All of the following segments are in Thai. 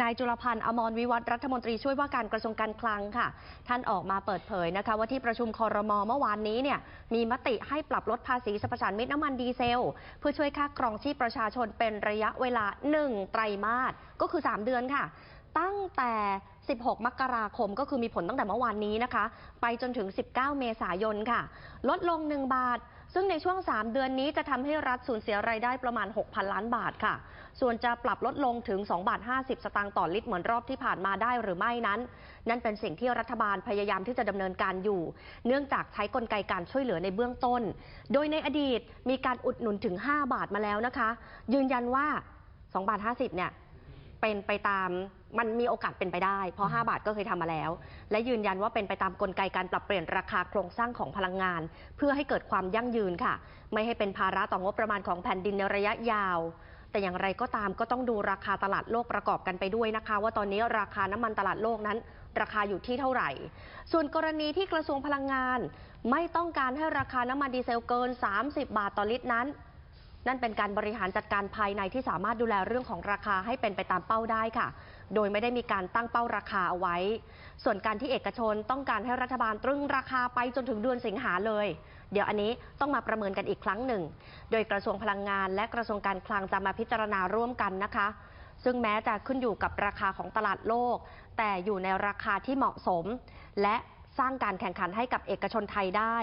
นายจุลพันธ์อมรวิวัฒน์รัฐมนตรีช่วยว่าการกระทรวงการคลังค่ะ ท่านออกมาเปิดเผยนะคะ ว่าที่ประชุมคอรมอเมื่อวานนี้เนี่ยมีมติให้ปรับลดภาษีสรรพสานมิตน้ำมันดีเซล เพื่อช่วยค่าครองชีพประชาชนเป็นระยะเวลา 1 ไตรมาสก็คือ 3 เดือนค่ะ ตั้งแต่ 16 มกราคมก็คือมีผลตั้งแต่เมื่อวานนี้นะคะ ไปจนถึง 19 เมษายนค่ะ ลดลง 1 บาท ซึ่งในช่วง 3 เดือนนี้จะทำให้รัฐสูญเสียรายได้ประมาณ 6,000 ล้านบาทค่ะ ส่วนจะปรับลดลงถึง 2 บาท 50 สตางค์ต่อลิตรเหมือนรอบที่ผ่านมาได้หรือไม่นั้น นั่นเป็นสิ่งที่รัฐบาลพยายามที่จะดำเนินการอยู่ เนื่องจากใช้กลไกการช่วยเหลือในเบื้องต้น โดยในอดีตมีการอุดหนุนถึง 5 บาทมาแล้วนะคะ ยืนยันว่า 2 บาท 50 เนี่ย เป็นไปตามมันมีโอกาสเป็นไปได้ เพราะ 5 บาทก็เคยทำมาแล้ว และยืนยันว่าเป็นไปตามกลไกการปรับเปลี่ยนราคาโครงสร้างของพลังงาน เพื่อให้เกิดความยั่งยืนค่ะ ไม่ให้เป็นภาระต่องบประมาณของแผ่นดินในระยะยาว แต่อย่างไรก็ตามก็ต้องดูราคาตลาดโลกประกอบกันไปด้วยนะคะ ว่าตอนนี้ราคาน้ำมันตลาดโลกนั้นราคาอยู่ที่เท่าไหร่ ส่วนกรณีที่กระทรวงพลังงาน ไม่ต้องการให้ราคาน้ำมันดีเซลเกิน 30 บาทต่อลิตรนั้น นั่นเป็นการบริหารจัดการภายในที่สามารถดูแลเรื่องของราคาให้เป็นไปตามเป้าได้ค่ะ โดยไม่ได้มีการตั้งเป้าราคาเอาไว้ ส่วนการที่เอกชนต้องการให้รัฐบาลตรึงราคาไปจนถึงเดือนสิงหาเลย เดี๋ยวอันนี้ต้องมาประเมินกันอีกครั้งหนึ่ง โดยกระทรวงพลังงาน และกระทรวงการคลังจะมาพิจารณาร่วมกันนะคะ ซึ่งแม้จะขึ้นอยู่กับราคาของตลาดโลก แต่อยู่ในราคาที่เหมาะสม และ สร้างการแข่งขันให้กับเอกชนไทยได้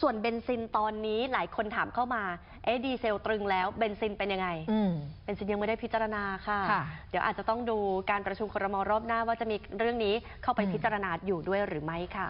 ส่วนเบนซินตอนนี้หลายคนถามเข้ามา เอ๊ะดีเซลตรึงแล้วเบนซินเป็นยังไงอืมเบนซินยังไม่ได้พิจารณาค่ะค่ะ เดี๋ยวอาจจะต้องดูการประชุมครมรอบหน้าว่าจะมีเรื่องนี้เข้าไปอืมพิจารณาอยู่ด้วยหรือไม่ค่ะ